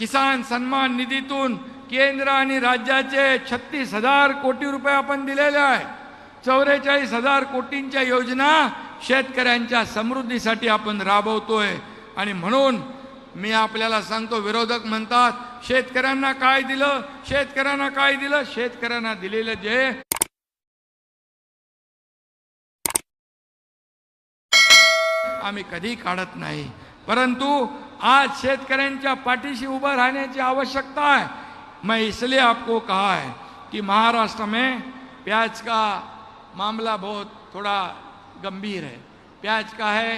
किसान सन्मान निधीतून केंद्र आणि राज्याचे छत्तीस हजार कोटी रुपये आपण दिलेले आहे. चौवेचाळीस हजार कोटींच्या योजना शेतकऱ्यांच्या समृद्धीसाठी आपण राबवतोय. आणि म्हणून मी आपल्याला सांगतो विरोधक म्हणतात शेतकऱ्यांना काय दिलं? शेतकऱ्यांना काय दिलं? शेतकऱ्यांना दिलेलं जे आम्ही कधी काढत नाही. परंतु आज शेतकऱ्यांच्या पाठीशी उभं राहण्याची आवश्यकता है मैं इसलिए आपको कहा है कि महाराष्ट्र में प्याज का मामला बहुत थोड़ा गंभीर है। प्याज का है,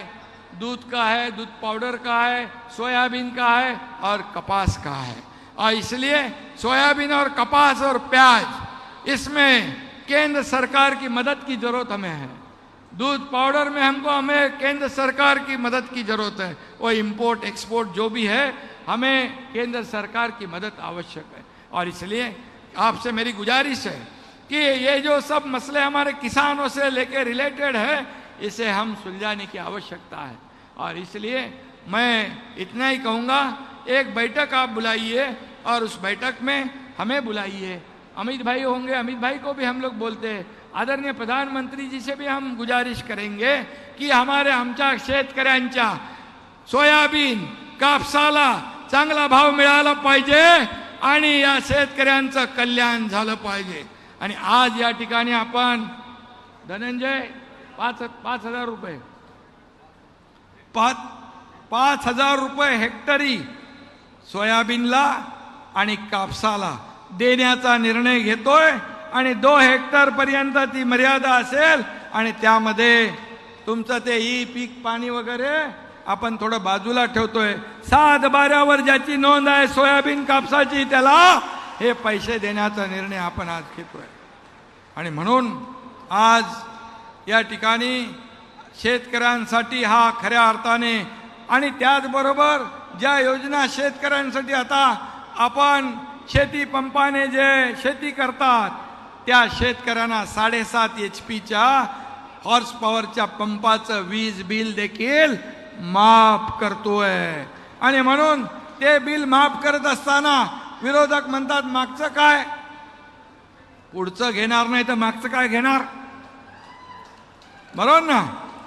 दूध का है, दूध पाउडर का है, सोयाबीन का है और कपास का है। और इसलिए सोयाबीन और कपास और प्याज, इसमें केंद्र सरकार की मदद की ज़रूरत हमें है। दूध पाउडर में हमको, हमें केंद्र सरकार की मदद की ज़रूरत है। वो इंपोर्ट एक्सपोर्ट जो भी है, हमें केंद्र सरकार की मदद आवश्यक है। और इसलिए आपसे मेरी गुजारिश है कि ये जो सब मसले हमारे किसानों से लेके रिलेटेड है, इसे हम सुलझाने की आवश्यकता है। और इसलिए मैं इतना ही कहूँगा, एक बैठक आप बुलाइए और उस बैठक में हमें बुलाइए। अमित भाई होंगे, अमित भाई को भी हम लोग बोलते हैं। आदरणीय प्रधानमंत्री जी से भी हम गुजारिश करेंगे की हमारे आमच्या शेतकऱ्यांच्या सोयाबीन कापसाला चांगला भाव मिळाला पाहिजे आणि या शेतकऱ्यांचं कल्याण झालं पाहिजे. आणि आज या ठिकाणी आपण धनंजय पाच पाच हजार रुपये. पाच पाच हजार रुपये हेक्टरी सोयाबीनला आणि कापसाला देण्याचा निर्णय घेतोय. आणि दो हेक्टर पर्यंत ती मर्यादा असेल आणि त्यामध्ये तुमचं ते ई पीक पाणी वगैरे आपण थोडं बाजूला ठेवतोय. सात बाऱ्यावर ज्याची नोंद आहे सोयाबीन कापसाची त्याला हे पैसे देण्याचा निर्णय आपण आज घेतोय. आणि म्हणून आज या ठिकाणी शेतकऱ्यांसाठी हा खऱ्या अर्थाने आणि त्याचबरोबर ज्या योजना शेतकऱ्यांसाठी आता आपण शेती पंपाने जे शेती करतात त्या शेतकऱ्यांना साडेसात एच पीच्या हॉर्स पॉवरच्या पंपाचं वीज बिल देखील माफ करतोय. आणि म्हणून ते बिल माफ करत असताना विरोधक म्हणतात मागचं काय? पुढचं घेणार नाही तर मागचं काय घेणार? बरोबर ना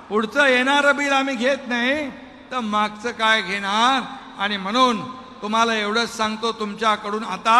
पुढचं येणारं बिल आम्ही घेत नाही तर मागचं काय घेणार? आणि म्हणून तुम्हाला एवढंच सांगतो तुमच्याकडून आता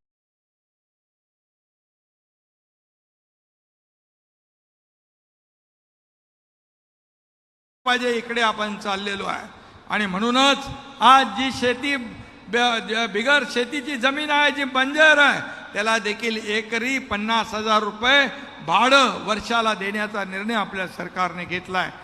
पाहिजे इकडे आपण चाललेलो आहे. आणि म्हणूनच आज जी शेती ब- बिगर शेतीची जमीन आहे जी बंजर आहे त्याला देखील एकरी पन्नास हजार रुपये भाडं वर्षाला देण्याचा निर्णय आपल्या सरकारने घेतला आहे